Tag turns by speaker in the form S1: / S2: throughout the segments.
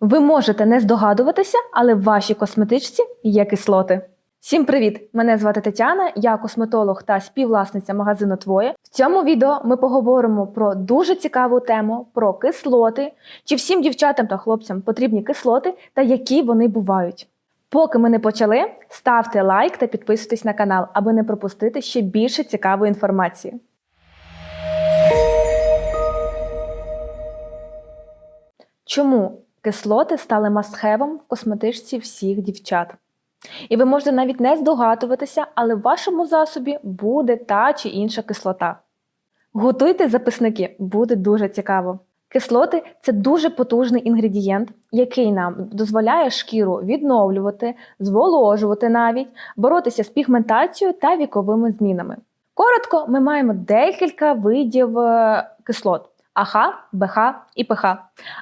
S1: Ви можете не здогадуватися, але в вашій косметичці є кислоти. Всім привіт! Мене звати Тетяна, я косметолог та співвласниця магазину Твоє. В цьому відео ми поговоримо про дуже цікаву тему про кислоти, чи всім дівчатам та хлопцям потрібні кислоти та які вони бувають. Поки ми не почали, ставте лайк та підписуйтесь на канал, аби не пропустити ще більше цікавої інформації. Чому кислоти стали мастхевом в косметичці всіх дівчат? І ви можете навіть не здогадуватися, але в вашому засобі буде та чи інша кислота. Готуйте записники, буде дуже цікаво. Кислоти це дуже потужний інгредієнт, який нам дозволяє шкіру відновлювати, зволожувати навіть, боротися з пігментацією та віковими змінами. Коротко, ми маємо декілька видів е, кислот: АХ, БХ і ПХ.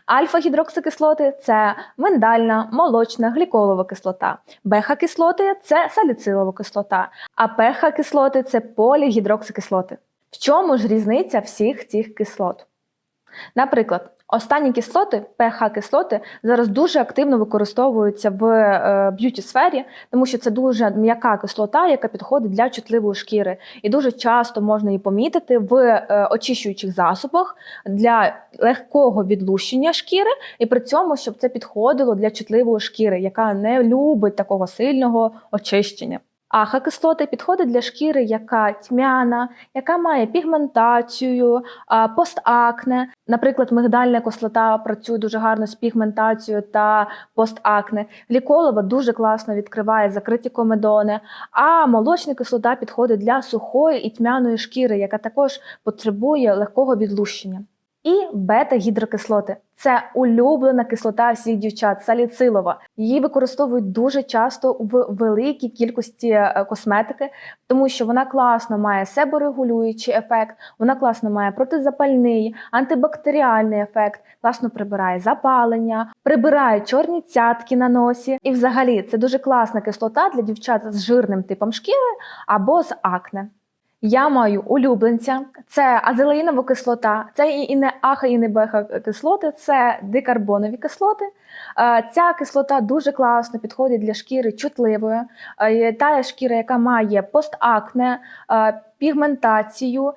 S1: Альфа-гідроксикислоти це миндальна, молочна, гліколова кислота. Беха-кислоти це саліцилова кислота, а ПХ-кислоти це полігідроксикислоти. В чому ж різниця всіх цих кислот? Наприклад, останні кислоти, ПХ-кислоти, зараз дуже активно використовуються в е, б'юті-сфері, тому що це дуже м'яка кислота, яка підходить для чутливої шкіри. І дуже часто можна її помітити в е, очищуючих засобах для легкого відлущення шкіри, і при цьому, щоб це підходило для чутливої шкіри, яка не любить такого сильного очищення. Аха-кислоти підходить для шкіри, яка тьмяна, яка має пігментацію, постакне. Наприклад, мигдальна кислота працює дуже гарно з пігментацією та постакне. Гліколова дуже класно відкриває закриті комедони. А молочна кислота підходить для сухої і тьмяної шкіри, яка також потребує легкого відлущення. І бета-гідрокислоти це улюблена кислота всіх дівчат, саліцилова. Її використовують дуже часто в великій кількості е, косметики, тому що вона класно має себорегулюючий ефект, вона класно має протизапальний, антибактеріальний ефект, класно прибирає запалення, прибирає чорні цятки на носі. І, взагалі, це дуже класна кислота для дівчат з жирним типом шкіри або з акне. Я маю улюбленця, це азелеїнова кислота, це і не аха, і не беха кислоти, це дикарбонові кислоти. Е, Ця кислота дуже класно підходить для шкіри чутливої, Е, та шкіра, яка має постакне, е, пігментацію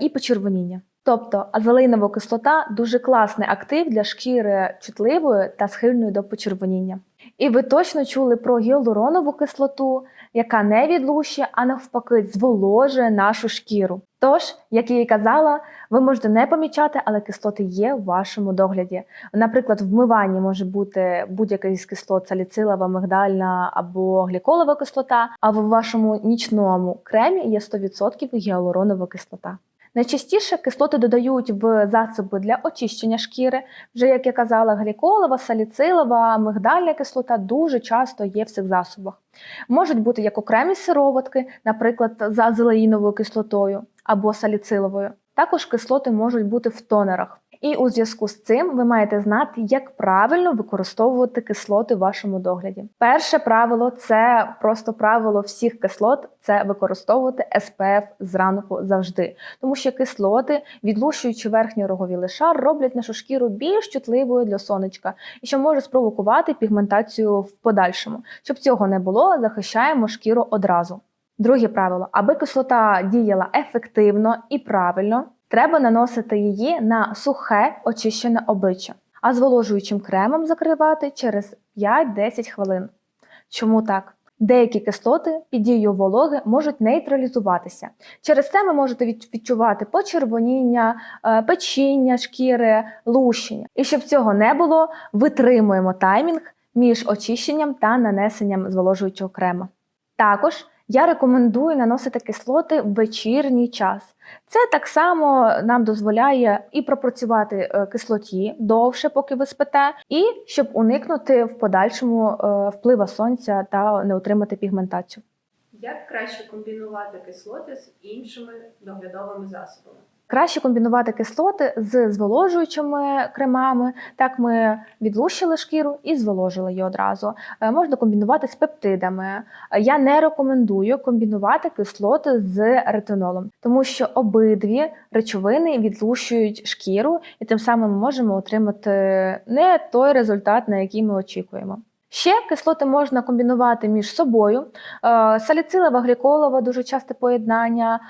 S1: і почервоніння. Тобто азелеїнова кислота дуже класний актив для шкіри чутливої та схильної до почервоніння. І ви точно чули про гіалуронову кислоту, яка не відлущує, а навпаки, зволожує нашу шкіру. Тож, як я і казала, ви можете не помічати, але кислоти є в вашому догляді. Наприклад, вмиванні може бути будь-яка з кислот саліцилова, мигдальна або гліколова кислота, а в вашому нічному кремі є 100% гіалуронова кислота. Найчастіше кислоти додають в засоби для очищення шкіри. Вже як я казала, гліколова, саліцилова, мигдальна кислота дуже часто є в цих засобах. Можуть бути як окремі сироватки, наприклад, за азелеїновою кислотою або саліциловою. Також кислоти можуть бути в тонерах. І у зв'язку з цим ви маєте знати, як правильно використовувати кислоти в вашому догляді. Перше правило це просто правило всіх кислот це використовувати SPF зранку завжди, тому що кислоти, відлущуючи верхній роговілий шар, роблять нашу шкіру більш чутливою для сонечка, і що може спровокувати пігментацію в подальшому. Щоб цього не було, захищаємо шкіру одразу. Друге правило: аби кислота діяла ефективно і правильно, треба наносити її на сухе очищене обличчя, а зволожуючим кремом закривати через 5-10 хвилин. Чому так? Деякі кислоти під дією вологи можуть нейтралізуватися. Через це ви можете відчувати почервоніння, е, печіння шкіри, лущення. І щоб цього не було, витримуємо таймінг між очищенням та нанесенням зволожуючого крема. Також я рекомендую наносити кислоти в вечірній час. Це так само нам дозволяє і пропрацювати е, кислоті довше, поки ви спите, і щоб уникнути в подальшому вплива впливу сонця та не отримати пігментацію.
S2: Як краще комбінувати кислоти з іншими доглядовими засобами?
S1: Краще комбінувати кислоти з зволожуючими кремами. Так ми відлущили шкіру і зволожили її одразу. Е, Можна комбінувати з пептидами. Е, Я не рекомендую комбінувати кислоти з ретинолом, тому що обидві речовини відлущують шкіру, і тим самим ми можемо отримати не той результат, на який ми очікуємо. Ще кислоти можна комбінувати між собою. Е, Саліцилова гліколова дуже часте поєднання,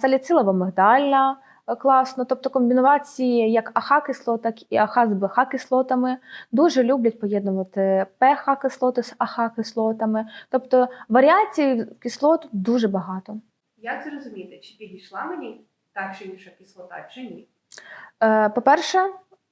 S1: саліцилова мигдальна класно. Тобто комбінувації як АХ-кислот, так і АХ з БХ-кислотами. Дуже люблять поєднувати ПХ-кислоти з АХ-кислотами. Тобто варіацій кислот дуже багато.
S2: Як зрозуміти, чи підійшла мені та чи інша кислота, чи ні?
S1: Е, По-перше,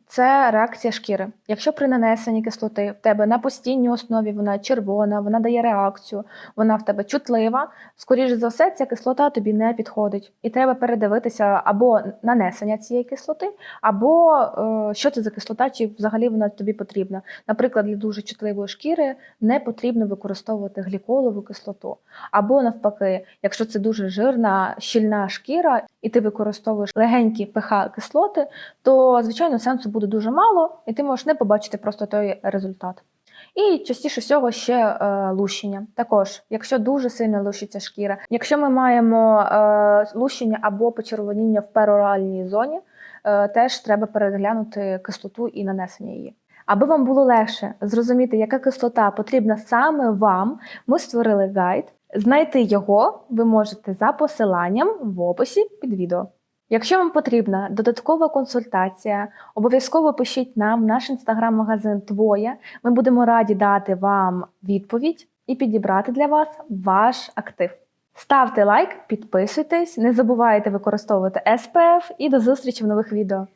S1: це реакція шкіри. Якщо при нанесенні кислоти в тебе на постійній основі вона червона, вона дає реакцію, вона в тебе чутлива, скоріше за все, ця кислота тобі не підходить. І треба передивитися або нанесення цієї кислоти, або е, що це за кислота, чи взагалі вона тобі потрібна. Наприклад, для дуже чутливої шкіри не потрібно використовувати гліколову кислоту. Або навпаки, якщо це дуже жирна, щільна шкіра, і ти використовуєш легенькі ПХ-кислоти, то звичайно сенсу буде дуже мало, і ти можеш не побачити просто той результат. І частіше всього ще е, лущення. Також, якщо дуже сильно лущиться шкіра, якщо ми маємо е, лущення або почервоніння в пероральній зоні, е, теж треба переглянути кислоту і нанесення її. Аби вам було легше зрозуміти, яка кислота потрібна саме вам, ми створили гайд. Знайти його ви можете за посиланням в описі під відео. Якщо вам потрібна додаткова консультація, обов'язково пишіть нам наш інстаграм-магазин Твоє. Ми будемо раді дати вам відповідь і підібрати для вас ваш актив. Ставте лайк, підписуйтесь, не забувайте використовувати SPF і до зустрічі в нових відео.